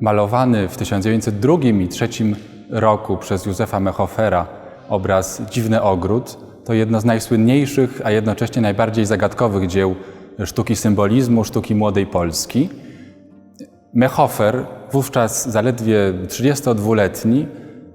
Malowany w 1902 i 1903 roku przez Józefa Mechofera obraz Dziwny Ogród to jedno z najsłynniejszych, a jednocześnie najbardziej zagadkowych dzieł sztuki symbolizmu, sztuki młodej Polski. Mechofer, wówczas zaledwie 32-letni,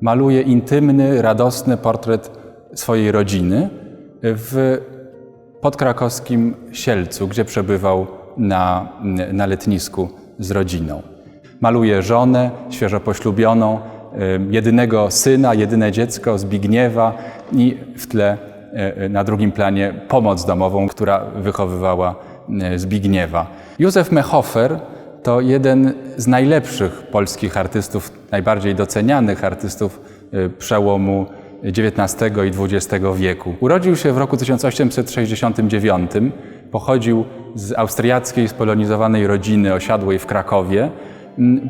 maluje intymny, radosny portret swojej rodziny w podkrakowskim Sielcu, gdzie przebywał na, na letnisku z rodziną. Maluje żonę, świeżo poślubioną, y, jedynego syna, jedyne dziecko Zbigniewa i w tle y, na drugim planie pomoc domową, która wychowywała y, Zbigniewa. Józef Mechofer to jeden z najlepszych polskich artystów, najbardziej docenianych artystów y, przełomu XIX i XX wieku. Urodził się w roku 1869, pochodził z austriackiej spolonizowanej rodziny osiadłej w Krakowie.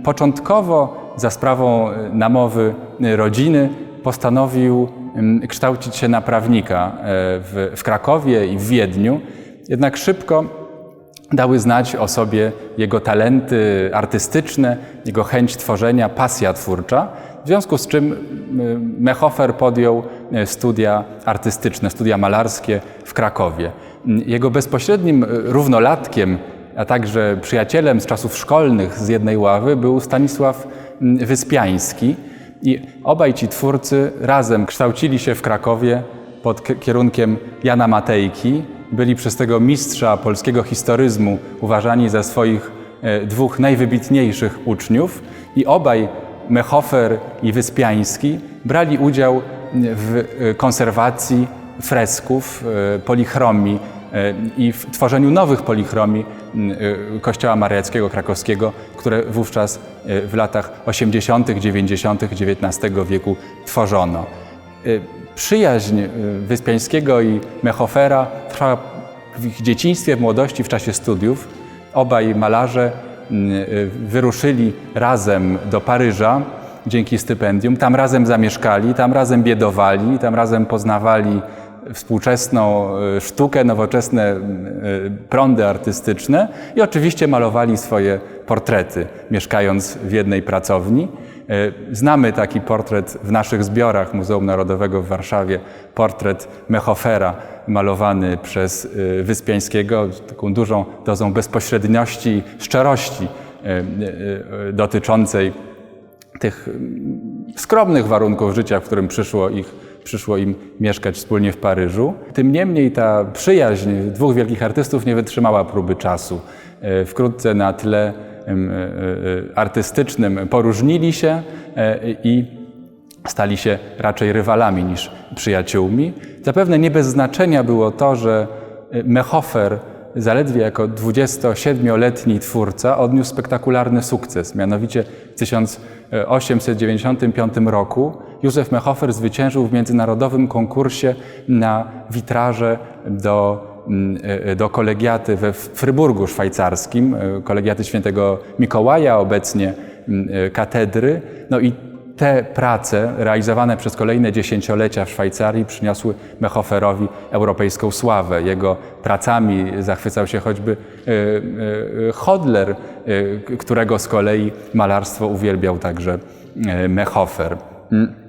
Początkowo za sprawą y, namowy y, rodziny postanowił kształcić się na prawnika y, w, w Krakowie i w Wiedniu. Jednak szybko dały znać o sobie jego talenty artystyczne, jego chęć tworzenia, pasja twórcza. W związku z czym Mechofer podjął studia artystyczne, studia malarskie w Krakowie. Jego bezpośrednim równolatkiem, a także przyjacielem z czasów szkolnych z jednej ławy był Stanisław y, Wyspiański. I obaj ci twórcy razem kształcili się w Krakowie pod kierunkiem Jana Matejki. Byli przez tego mistrza polskiego historyzmu uważani za swoich e, dwóch najwybitniejszych uczniów i obaj, Mechofer i Wyspiański, brali udział w e, konserwacji fresków, e, polichromii i w tworzeniu nowych polichromii m, e, Kościoła Mariackiego Krakowskiego, które wówczas e, w latach 80., 90. XIX wieku tworzono. Y, Przyjaźń y, Wyspiańskiego i Mechofera trwała w ich dzieciństwie, w młodości, w czasie studiów. Obaj malarze y, y, wyruszyli razem do Paryża dzięki stypendium. Tam razem zamieszkali, tam razem biedowali, tam razem poznawali współczesną y, sztukę, nowoczesne y, prądy artystyczne i oczywiście malowali swoje portrety, mieszkając w jednej pracowni. Y, Znamy taki portret w naszych zbiorach Muzeum Narodowego w Warszawie, portret Mechofera malowany przez Wyspiańskiego, z taką dużą dozą bezpośredniości i szczerości dotyczącej tych mm, skromnych warunków życia, w którym przyszło, ich, przyszło im mieszkać wspólnie w Paryżu. Tym niemniej ta przyjaźń dwóch wielkich artystów nie wytrzymała próby czasu. E, Wkrótce na tle e, e, artystycznym poróżnili się i stali się raczej rywalami niż przyjaciółmi. Zapewne nie bez znaczenia było to, że Mechofer zaledwie jako 27-letni twórca odniósł spektakularny sukces. Mianowicie w 1895 roku Józef Mechofer zwyciężył w międzynarodowym konkursie na witraże do, mm, e, do kolegiaty we Fryburgu szwajcarskim, e, kolegiaty świętego Mikołaja, obecnie mm, e, katedry. No i te prace realizowane przez kolejne dziesięciolecia w Szwajcarii przyniosły Mechoferowi europejską sławę. Jego pracami zachwycał się choćby e, e, Hodler, e, którego z kolei malarstwo uwielbiał także e, Mechofer. Mm.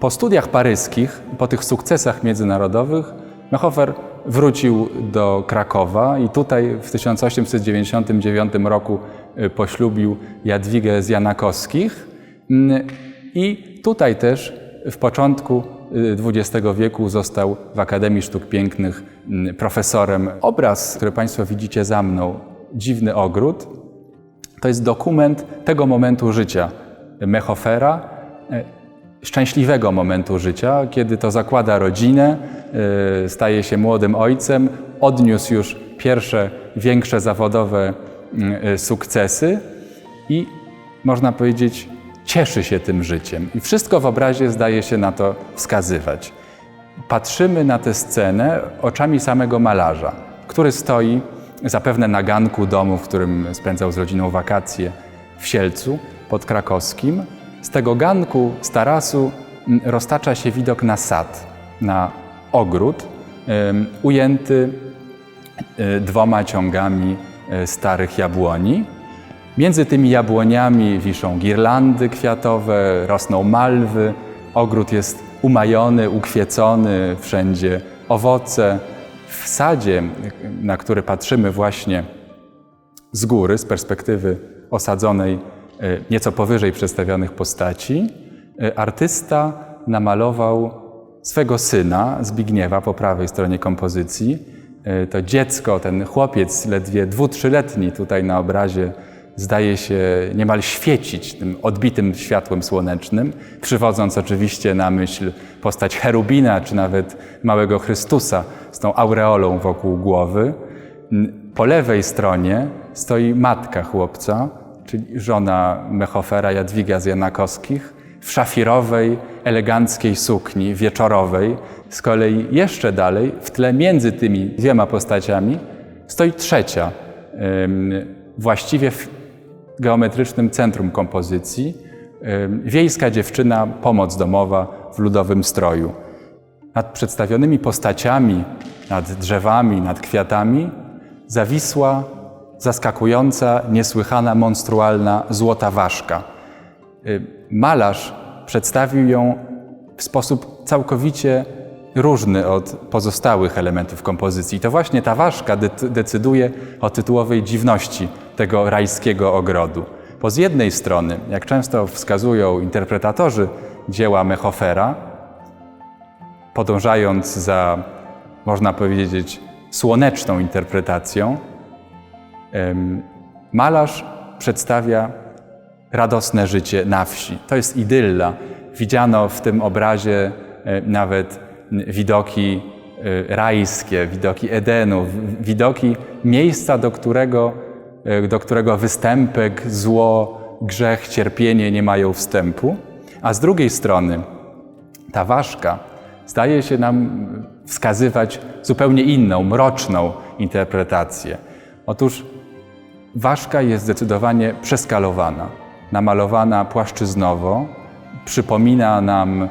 Po studiach paryskich, po tych sukcesach międzynarodowych, Mechofer wrócił do Krakowa i tutaj w 1899 roku y, poślubił Jadwigę z Janakowskich. Mm, I tutaj też w początku y, XX wieku został w Akademii Sztuk Pięknych mm, profesorem. Obraz, który Państwo widzicie za mną, Dziwny Ogród, to jest dokument tego momentu życia Mechofera, e, szczęśliwego momentu życia, kiedy to zakłada rodzinę, e, staje się młodym ojcem, odniósł już pierwsze większe zawodowe mm, e, sukcesy i można powiedzieć, cieszy się tym życiem. I wszystko w obrazie zdaje się na to wskazywać. Patrzymy na tę scenę oczami samego malarza, który stoi zapewne na ganku domu, w którym spędzał z rodziną wakacje w Sielcu pod Krakowskim. Z tego ganku, z tarasu roztacza się widok na sad, na ogród, ujęty e, dwoma ciągami e, starych jabłoni. Między tymi jabłoniami wiszą girlandy kwiatowe, rosną malwy, ogród jest umajony, ukwiecony, wszędzie owoce. W sadzie, na który patrzymy właśnie z góry, z perspektywy osadzonej nieco powyżej przedstawionych postaci, e, artysta namalował swego syna Zbigniewa po prawej stronie kompozycji. E, To dziecko, ten chłopiec, ledwie dwu, trzyletni tutaj na obrazie, zdaje się niemal świecić tym odbitym światłem słonecznym, przywodząc oczywiście na myśl postać cherubina, czy nawet małego Chrystusa z tą aureolą wokół głowy. Po lewej stronie stoi matka chłopca, czyli żona Mechofera Jadwiga z Janakowskich, w szafirowej, eleganckiej sukni wieczorowej. Z kolei jeszcze dalej, w tle między tymi dwiema postaciami, stoi trzecia, właściwie w geometrycznym centrum kompozycji, wiejska dziewczyna, pomoc domowa w ludowym stroju. Nad przedstawionymi postaciami, nad drzewami, nad kwiatami zawisła zaskakująca, niesłychana, monstrualna złota ważka. Y, Malarz przedstawił ją w sposób całkowicie różny od pozostałych elementów kompozycji. To właśnie ta ważka de- decyduje o tytułowej dziwności tego rajskiego ogrodu. Bo z jednej strony, jak często wskazują interpretatorzy dzieła Mechofera, podążając za, można powiedzieć, słoneczną interpretacją, malarz przedstawia radosne życie na wsi. To jest idylla. Widziano w tym obrazie e, nawet widoki e, rajskie, widoki Edenu, widoki miejsca, do którego, e, do którego występek, zło, grzech, cierpienie nie mają wstępu. A z drugiej strony ta ważka zdaje się nam wskazywać zupełnie inną, mroczną interpretację. Otóż ważka jest zdecydowanie przeskalowana, namalowana płaszczyznowo, przypomina nam y,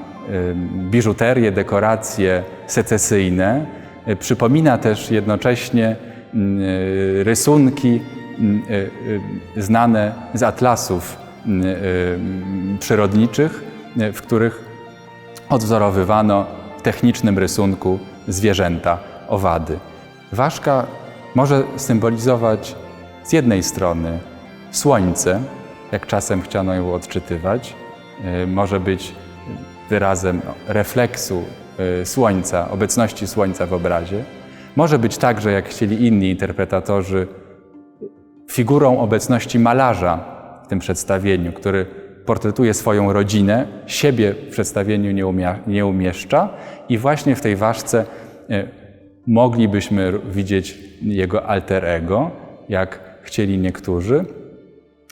biżuterię, dekoracje secesyjne, y, przypomina też jednocześnie y, rysunki znane z atlasów przyrodniczych, w których odwzorowywano w technicznym rysunku zwierzęta, owady. Ważka może symbolizować z jednej strony słońce, jak czasem chciano ją odczytywać, y, może być wyrazem refleksu y, słońca, obecności słońca w obrazie. Może być także, jak chcieli inni interpretatorzy, figurą obecności malarza w tym przedstawieniu, który portretuje swoją rodzinę, siebie w przedstawieniu nie, umia, nie umieszcza i właśnie w tej ważce e, moglibyśmy widzieć jego alter ego, jak chcieli niektórzy,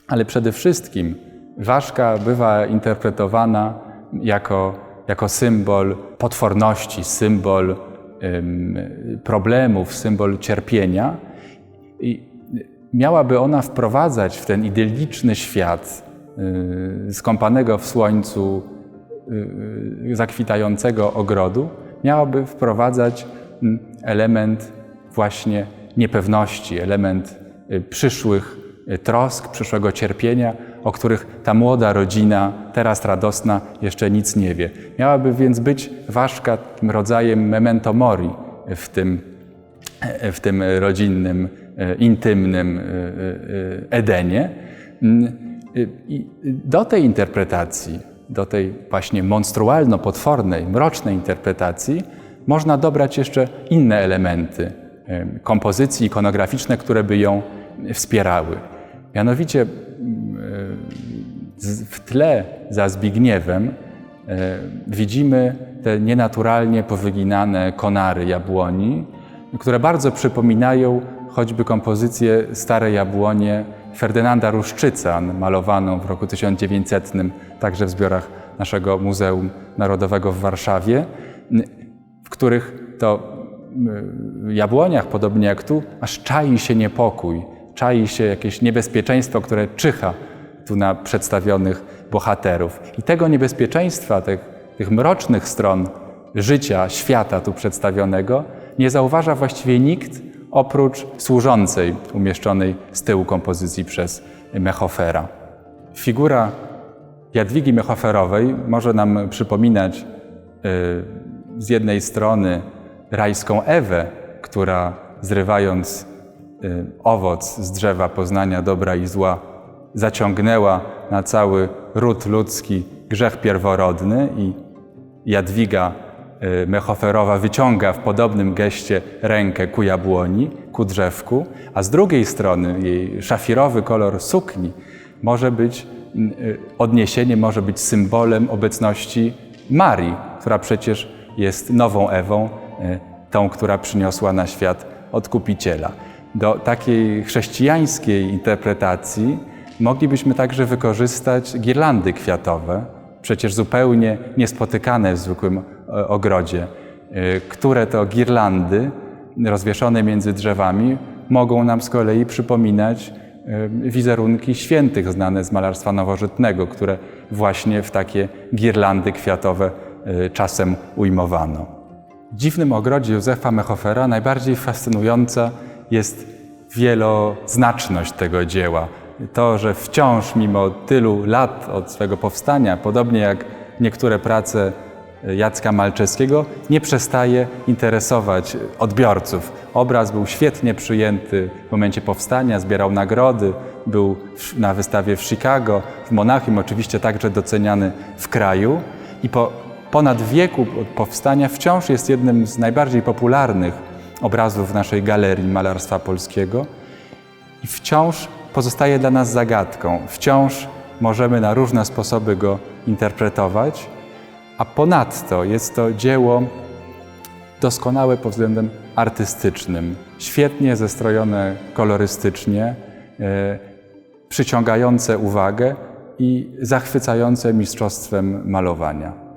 ale przede wszystkim ważka bywa interpretowana jako, jako symbol potworności, symbol em, problemów, symbol cierpienia. I miałaby ona wprowadzać w ten idylliczny świat y, skąpanego w słońcu y, zakwitającego ogrodu, miałaby wprowadzać mm, element właśnie niepewności, element przyszłych y, trosk, przyszłego cierpienia, o których ta młoda rodzina, teraz radosna, jeszcze nic nie wie. Miałaby więc być ważka takim rodzajem memento mori w tym w tym rodzinnym, e, intymnym e, e, Edenie. Mm, I do tej interpretacji, do tej właśnie monstrualno-potwornej, mrocznej interpretacji można dobrać jeszcze inne elementy e, kompozycji ikonograficzne, które by ją wspierały. Mianowicie mm, e, w tle za Zbigniewem e, widzimy te nienaturalnie powyginane konary jabłoni, które bardzo przypominają choćby kompozycję Stare Jabłonie Ferdynanda Ruszczyca, malowaną w roku 1900, także w zbiorach naszego Muzeum Narodowego w Warszawie, w których to y, jabłoniach, podobnie jak tu, aż czai się niepokój, czai się jakieś niebezpieczeństwo, które czyha tu na przedstawionych bohaterów. I tego niebezpieczeństwa, tych, tych mrocznych stron życia, świata tu przedstawionego, nie zauważa właściwie nikt oprócz służącej umieszczonej z tyłu kompozycji przez Mechofera. Figura Jadwigi Mechoferowej może nam przypominać y, z jednej strony rajską Ewę, która zrywając owoc z drzewa poznania dobra i zła, zaciągnęła na cały ród ludzki grzech pierworodny i Jadwiga y, Mechoferowa wyciąga w podobnym geście rękę ku jabłoni, ku drzewku, a z drugiej strony jej szafirowy kolor sukni może być y, odniesieniem, może być symbolem obecności Marii, która przecież jest nową Ewą, y, tą, która przyniosła na świat Odkupiciela. Do takiej chrześcijańskiej interpretacji moglibyśmy także wykorzystać girlandy kwiatowe, przecież zupełnie niespotykane w zwykłym e, ogrodzie, y, które to girlandy rozwieszone między drzewami mogą nam z kolei przypominać y, wizerunki świętych znane z malarstwa nowożytnego, które właśnie w takie girlandy kwiatowe czasem ujmowano. W dziwnym ogrodzie Józefa Mechofera najbardziej fascynująca jest wieloznaczność tego dzieła. To, że wciąż mimo tylu lat od swego powstania, podobnie jak niektóre prace Jacka Malczewskiego, nie przestaje interesować odbiorców. Obraz był świetnie przyjęty w momencie powstania, zbierał nagrody, był na wystawie w Chicago, w Monachium, oczywiście także doceniany w kraju i po ponad wieku od powstania wciąż jest jednym z najbardziej popularnych obrazów w naszej galerii malarstwa polskiego i wciąż pozostaje dla nas zagadką. Wciąż możemy na różne sposoby go interpretować, a ponadto jest to dzieło doskonałe pod względem artystycznym, świetnie zestrojone kolorystycznie, e, przyciągające uwagę i zachwycające mistrzostwem malowania.